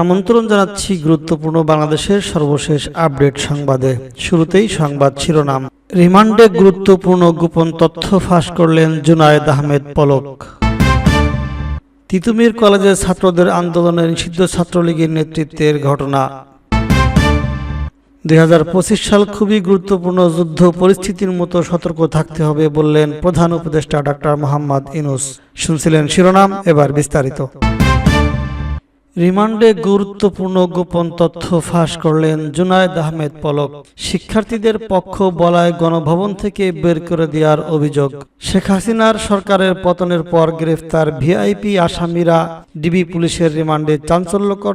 আমন্ত্রণ জানাচ্ছি গুরুত্বপূর্ণ বাংলাদেশের সর্বশেষ আপডেট সংবাদে। শুরুতেই সংবাদ শিরোনাম। রিমান্ডে গুরুত্বপূর্ণ গোপন তথ্য ফাঁস করলেন জুনায়েদ আহমেদ পলক। তিতুমির কলেজের ছাত্রদের আন্দোলনে নিষিদ্ধ ছাত্রলীগের নেতৃত্বের ঘটনা। দুই হাজার পঁচিশ সাল খুবই গুরুত্বপূর্ণ যুদ্ধ পরিস্থিতির মতো সতর্ক থাকতে হবে বললেন প্রধান উপদেষ্টা ডাক্তার মোহাম্মদ ইনুস। শুনছিলেন শিরোনাম, এবার বিস্তারিত। রিমান্ডে গুরুত্বপূর্ণ গোপন তথ্য ফাঁস করলেন জুনায়েদ আহমেদ পলক। শিক্ষার্থীদের পক্ষ বলায় গণভবন থেকে বের করে দেওয়ার অভিযোগ। শেখ হাসিনার সরকারের পতনের পর গ্রেফতার ভিআইপি আসামিরা ডিবি পুলিশের রিমান্ডে চাঞ্চল্যকর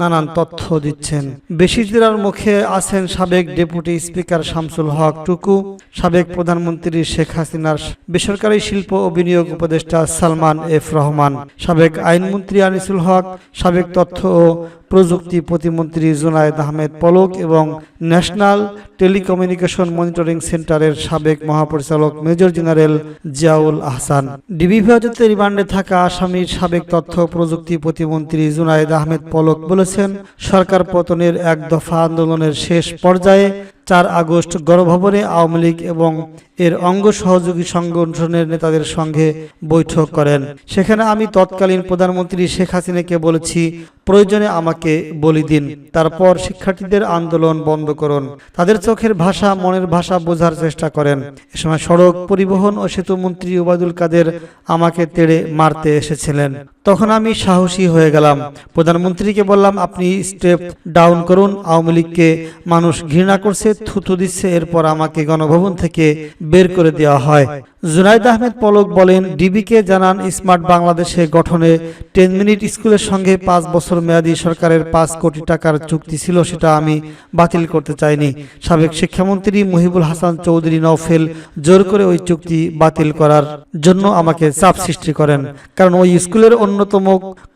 নানান তথ্য দিচ্ছেন। বেশিদিরার মুখে আছেন সাবেক ডেপুটি স্পিকার শামসুল হক টুকু, সাবেক প্রধানমন্ত্রী শেখ হাসিনার বেসরকারি শিল্প ও বিনিয়োগ উপদেষ্টা সালমান এফ রহমান, সাবেক আইনমন্ত্রী আনিসুল হক সাবেক তথ্য ও প্রযুক্তি প্রতিমন্ত্রী জুনায়েদ আহমেদ পলক এবং ন্যাশনাল টেলিকমিউনিকেশন মনিটরিং সেন্টারের সাবেক মহাপরিচালক major general Ziaul Ahsan. DB হেফাজতে রিমান্ডে থাকা আসামির সাবেক তথ্য প্রযুক্তি প্রতিমন্ত্রী জুনায়েদ আহমেদ পলক বলেছেন, সরকার পতনের এক দফা আন্দোলনের শেষ পর্যায়ে চার আগস্ট গণভবনে আওয়ামী লীগ এবং এর অঙ্গ সহযোগী সংগঠনের নেতাদের সঙ্গে বৈঠক করেন। সেখানে আমি তৎকালীন প্রধানমন্ত্রী শেখ হাসিনাকে বলেছি, প্রয়োজনে আমাকে বলি দিন। তারপর শিক্ষার্থীদের আন্দোলন বন্ধ করুন। তাদের চোখের ভাষা, মনের ভাষা বোঝার চেষ্টা করেন। এ সময় সড়ক পরিবহন ও সেতু মন্ত্রী ওবায়দুল কাদের আমাকে তেড়ে মারতে এসেছিলেন। তখন আমি সাহসী হয়ে গেলাম। প্রধানমন্ত্রীকে বললাম, আপনি স্টেপ ডাউন করুন। আওয়ামী লীগকে মানুষ ঘৃণা করছে থুতু দিচ্ছে এরপর আমাকে গণভবন থেকে বের করে দেওয়া হয়। জুনাইদ আহমেদ পলক বলেন, ডিবিকে জানান, স্মার্ট বাংলাদেশে গঠনে টেন মিনিট স্কুলের সঙ্গে পাঁচ বছর মেয়াদী সরকারের পাঁচ কোটি টাকার চুক্তি ছিল, সেটা আমি বাতিল করতে চাইনি। সাবেক শিক্ষামন্ত্রী মহিবুল হাসান চৌধুরী নওফেল জোর করে ওই চুক্তি বাতিল করার জন্য আমাকে চাপ সৃষ্টি করেন। কারণ ওই স্কুলের অন্যতম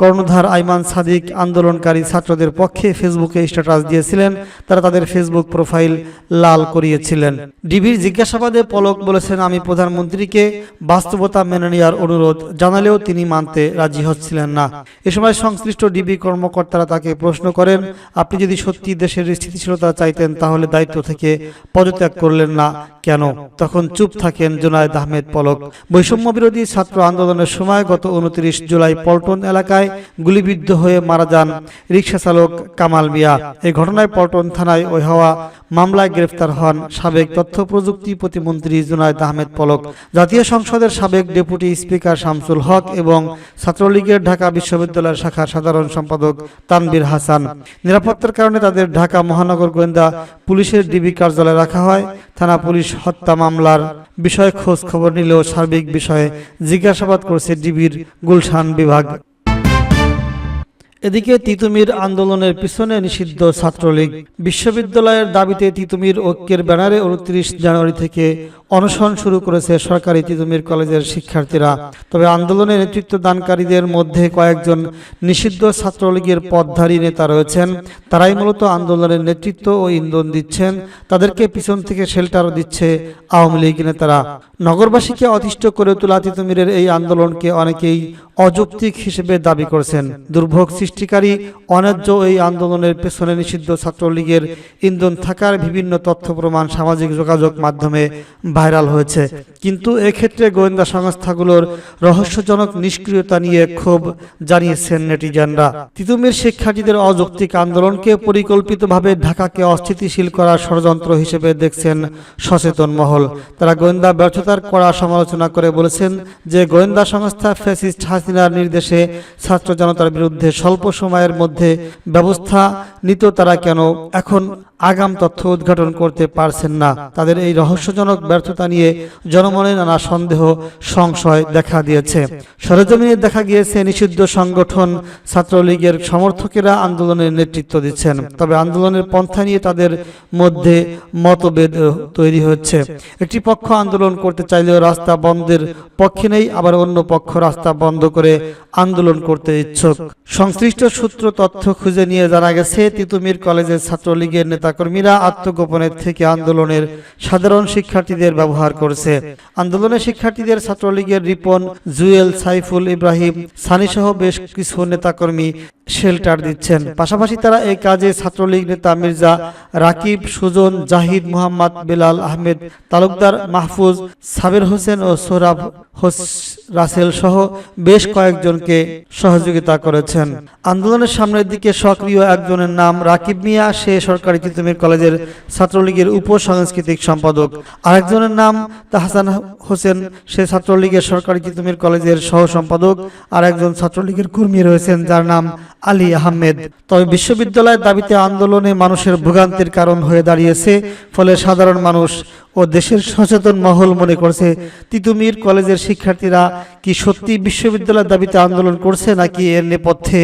কর্ণধার আইমান সাদিক আন্দোলনকারী ছাত্রদের পক্ষে ফেসবুকে স্ট্যাটাস দিয়েছিলেন, তারা তাদের ফেসবুক প্রোফাইল লাল করিয়েছিলেন। ডিবির জিজ্ঞাসাবাদে পলক বলেছেন, আমি প্রধানমন্ত্রীকে বাস্তবতা মেনে নেওয়ার অনুরোধ জানালেও তিনি মানতে রাজি হচ্ছিলেন না। এ সময় সংশ্লিষ্ট ডিবি কর্মকর্তারা তাকে প্রশ্ন করেন, আপনি যদি সত্যি দেশের স্থিতিশীলতা চাইতেন, তাহলে দায়িত্ব থেকে পদত্যাগ করলেন না কেন? তখন চুপ থাকেন জুনায়দ আহমেদ পলক। বৈষম্য বিরোধী ছাত্র আন্দোলনের সময় গত উনত্রিশ জুলাই পল্টন এলাকায় গুলিবিদ্ধ হয়ে মারা যান রিক্সা চালক কামাল মিয়া। এই ঘটনায় পল্টন থানায় ওই হওয়া মামলায় গ্রেফতার হন সাবেক তথ্য প্রযুক্তি প্রতিমন্ত্রী জুনায়দ আহমেদ পলক, জাতীয় সংসদের সাবেক ডেপুটি স্পিকার শামসুল হক এবং ছাত্রলীগের ঢাকা বিশ্ববিদ্যালয়ের শাখার সাধারণ সম্পাদক তানবীর হাসান। নিরাপত্তার কারণে তাদের ঢাকা মহানগর গোয়েন্দা পুলিশের ডিবি কার্যালয়ে রাখা হয়। থানা পুলিশ হত্যা মামলার বিষয়ে খোঁজ খবর নিলেও সার্বিক বিষয়ে জিজ্ঞাসাবাদ করছে ডিবির গুলশান বিভাগ। এদিকে তিতুমির আন্দোলনের পিছনে নিষিদ্ধ ছাত্রলীগ। বিশ্ববিদ্যালয়ের দাবিতে তিতুমির ঐক্যের ব্যানারে উনত্রিশ জানুয়ারি থেকে অনশন শুরু করেছে সরকারি তিতুমির কলেজের শিক্ষার্থীরা। তবে আন্দোলনে নেতৃত্ব দানকারীদের মধ্যে কয়েকজন নিষিদ্ধ ছাত্রলীগের পদধারী নেতা রয়েছেন। তারাই মূলত আন্দোলনের নেতৃত্ব ও ইন্ধন দিচ্ছেন। তাদেরকে পিছন থেকে শেল্টারও দিচ্ছে আওয়ামী লীগ নেতারা। নগরবাসীকে অতিষ্ঠ করে তোলা তিতুমিরের এই আন্দোলনকে অনেকেই অযৌক্তিক হিসেবে দাবি করেছেন। দুর্ভোগ সৃষ্টিকারী অন্যায্য এই আন্দোলনের পেছনে নিষিদ্ধ ছাত্রলীগের ইন্ধন থাকার বিভিন্ন তথ্য, প্রমাণ, সামাজিক যোগাযোগ মাধ্যমে ভাইরাল হয়েছে। কিন্তু এক্ষেত্রে গোয়েন্দা সংস্থাগুলোর রহস্যজনক নিষ্ক্রিয়তা নিয়ে ক্ষোভ জানিয়েছেন নেটিজেনরা। তিতুমির শিক্ষার্থীদের অযৌক্তিক আন্দোলনকে পরিকল্পিতভাবে ঢাকাকে অস্থিতিশীল করার ষড়যন্ত্র হিসেবে দেখছেন সচেতন মহল। তারা গোয়েন্দা ব্যর্থতার কড়া সমালোচনা করে বলেছেন যে গোয়েন্দা সংস্থা ফ্যাসিস্ট হাসিনার নির্দেশে ছাত্র জনতার বিরুদ্ধে স্বল্প সময়ের মধ্যে ব্যবস্থা নিত তারা কেন এখন আগাম তথ্য উদ্ঘাটন করতে পারছেন না। তাদের এই রহস্যজনক ব্যর্থতা নিয়ে জনমনে নানা সন্দেহ, সংশয় দেখা দিয়েছে। সরেজমিনে দেখা গিয়েছে নিষিদ্ধ সংগঠন ছাত্রলীগের সমর্থকেরা আন্দোলনের নেতৃত্ব দিচ্ছেন। তবে আন্দোলনের পন্থা নিয়ে তাদের মধ্যে মতভেদ তৈরি হচ্ছে। একটি পক্ষ আন্দোলন করতে চাইলেও রাস্তা বন্ধের পক্ষে নেই, আবার অন্য পক্ষ রাস্তা বন্ধ করে আন্দোলন করতে ইচ্ছুক। সংশ্লিষ্ট সূত্র তথ্য খুঁজে নিয়ে জানা গেছে, তিতুমির কলেজের ছাত্রলীগের নেতাকর্মীরা আত্মগোপনের থেকে আন্দোলনের সাধারণ শিক্ষার্থীদের ব্যবহার করেছে। আন্দোলনের শিক্ষার্থীদের ছাত্রলীগের রিপন, জুয়েল, সাইফুল, ইব্রাহিম, সানিসহ বেশ কিছু নেতাকর্মী শেল্টার দিচ্ছেন। পাশাপাশি তারা এই কাজে ছাত্রলীগ নেতা মির্জা রাকিব, সুজন, জাহিদ মোহাম্মদ, বেলাল আহমেদ, তালুকদার মাহফুজ, সাবির হোসেন ও সোহরাব হোস- রাসেল সহ বেশ কয়েকজনকে সহযোগিতা করেছেন। আন্দোলনের সামনের দিকে সক্রিয় একজনের নাম রাকিব মিয়া, সে সরকারি তিতুমির কলেজের ছাত্রলীগের উপ সাংস্কৃতিক সম্পাদক। আরেকজনের নাম তাহসান হোসেন, সে ছাত্রলীগের সরকারি তিতুমির কলেজের সহ সম্পাদক আর একজন ছাত্রলীগের কর্মী রয়েছেন, যার নাম আলী আহমেদ। তবে বিশ্ববিদ্যালয়ের দাবিতে আন্দোলনে মানুষের ভোগান্তির কারণ হয়ে দাঁড়িয়েছে ফলে সাধারণ মানুষ ও দেশের সচেতন মহল মনে করছে, তিতুমির কলেজের শিক্ষার্থীরা কি সত্যি বিশ্ববিদ্যালয়ের দাবিতে আন্দোলন করছে নাকি এর নেপথ্যে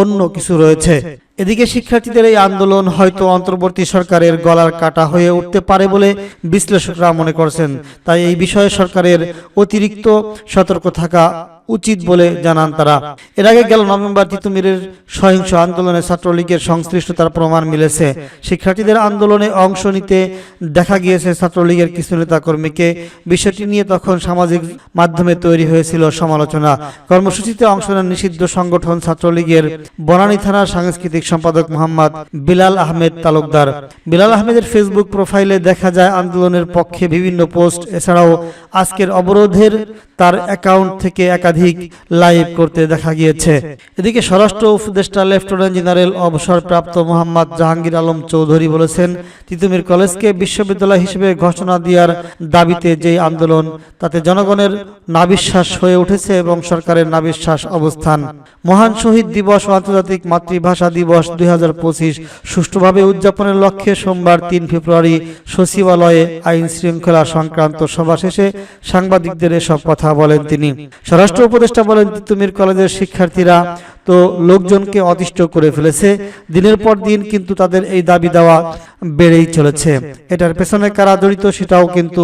অন্য কিছু রয়েছে? এদিকে শিক্ষার্থীদের এই আন্দোলন হয়তো অন্তর্বর্তী সরকারের গলার কাটা হয়ে উঠতে পারে বলে বিশ্লেষকরা মনে করছেন। তাই এই বিষয়ে সরকারের অতিরিক্ত সতর্ক থাকা উচিত বলে জানান তারা। এর আগে গেল নভেম্বর তিতুমিরের সহিংস আন্দোলনে ছাত্রলীগের সংশ্লিষ্টতার প্রমাণ মিলেছে। শিক্ষার্থীদের আন্দোলনে অংশ নিতে দেখা গিয়েছে ছাত্রলীগের কিছু নেতাকর্মীকে বিষয়টি নিয়ে তখন সামাজিক মাধ্যমে তৈরি হয়েছিল সমালোচনা। কর্মসূচিতে অংশ নেন নিষিদ্ধ সংগঠন ছাত্রলীগের বনানী থানার সাংস্কৃতিক সম্পাদক মোহাম্মদ বিলাল আহমেদ তালুকদার। বিলাল আহমেদের ফেসবুক প্রোফাইলে দেখা যায় আন্দোলনের পক্ষে বিভিন্ন পোস্ট, এছাড়াও আজকের অবরোধের তার অ্যাকাউন্ট থেকে একাধিক লাইভ করতে দেখা গিয়েছে। এদিকে স্বরাষ্ট্র উপদেষ্টা লেফটেন্যান্ট জেনারেল অবসরপ্রাপ্ত মোহাম্মদ জাহাঙ্গীর আলম চৌধুরী বলেছেন, তিতুমির কলেজকে বিশ্ববিদ্যালয় হিসেবে ঘোষণা দেওয়ার দাবিতে যে আন্দোলন, তাতে জনগণের নাবিশ্বাস হয়ে উঠেছে এবং সরকারের নাবিশ্বাস অবস্থান। মহান শহীদ দিবস ও আন্তর্জাতিক মাতৃভাষা দিবস দুই হাজার পঁচিশ সুষ্ঠুভাবে উদযাপনের লক্ষ্যে সোমবার তিন ফেব্রুয়ারি সচিবালয়ে আইন শৃঙ্খলা সংক্রান্ত সভা শেষে সাংবাদিকদের এসব কথা বলেন তিনি। স্বরাষ্ট্র উপদেষ্টা বলেন, তিতুমির কলেজের শিক্ষার্থীরা তো লোকজনকে অতিষ্ঠ করে ফেলেছে। দিনের পর দিন কিন্তু তাদের এই দাবি দেওয়া বেড়েই চলেছে। এটার পেছনে কারা জড়িত সেটাও কিন্তু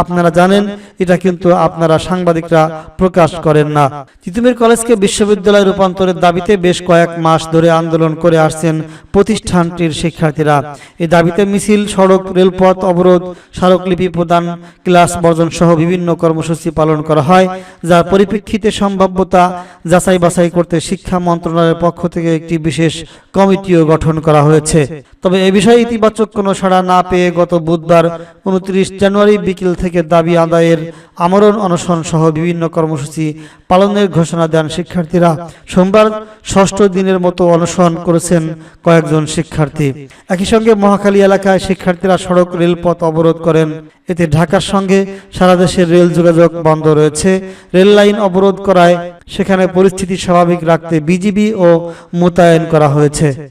আপনারা জানেন। এটা কিন্তু আপনারা সাংবাদিকরা প্রকাশ করেন না। তিতুমির কলেজকে বিশ্ববিদ্যালয় রূপান্তরের দাবিতে বেশ কয়েক মাস ধরে আন্দোলন করে আসছেন প্রতিষ্ঠানটির শিক্ষার্থীরা। এই দাবিতে মিছিল, সড়ক, রেলপথ, অবরোধ, স্মারকলিপি প্রদান, ক্লাস বর্জন সহ বিভিন্ন কর্মসূচি পালন করা হয়, যার পরিপ্রেক্ষিতে সম্ভাব্যতা যাচাই বাছাই করতে শিক্ষা মন্ত্রণালয়ের পক্ষ থেকে একটি বিশেষ কমিটিও গঠন করা হয়েছে। তবে এ বিষয়ে ইতিবাচক কোনো সাড়া না পেয়ে গত বুধবার উনত্রিশ জানুয়ারি বিকেল থেকে দাবি আদায়ের আমরণ অনশন সহ বিভিন্ন কর্মসূচি পালনের ঘোষণা দেন শিক্ষার্থীরা। সোমবার ষষ্ঠ দিনের মতো অনশন করেছেন কয়েকজন শিক্ষার্থী। একই সঙ্গে মহাখালী এলাকায় শিক্ষার্থীরা সড়ক রেলপথ অবরোধ করেন। এতে ঢাকার সঙ্গে সারা দেশের রেল যোগাযোগ বন্ধ রয়েছে। রেল লাইন অবরোধ করায় সেখানে পরিস্থিতি স্বাভাবিক রাখতে বিজিবি ও মোতায়েন করা হয়েছে।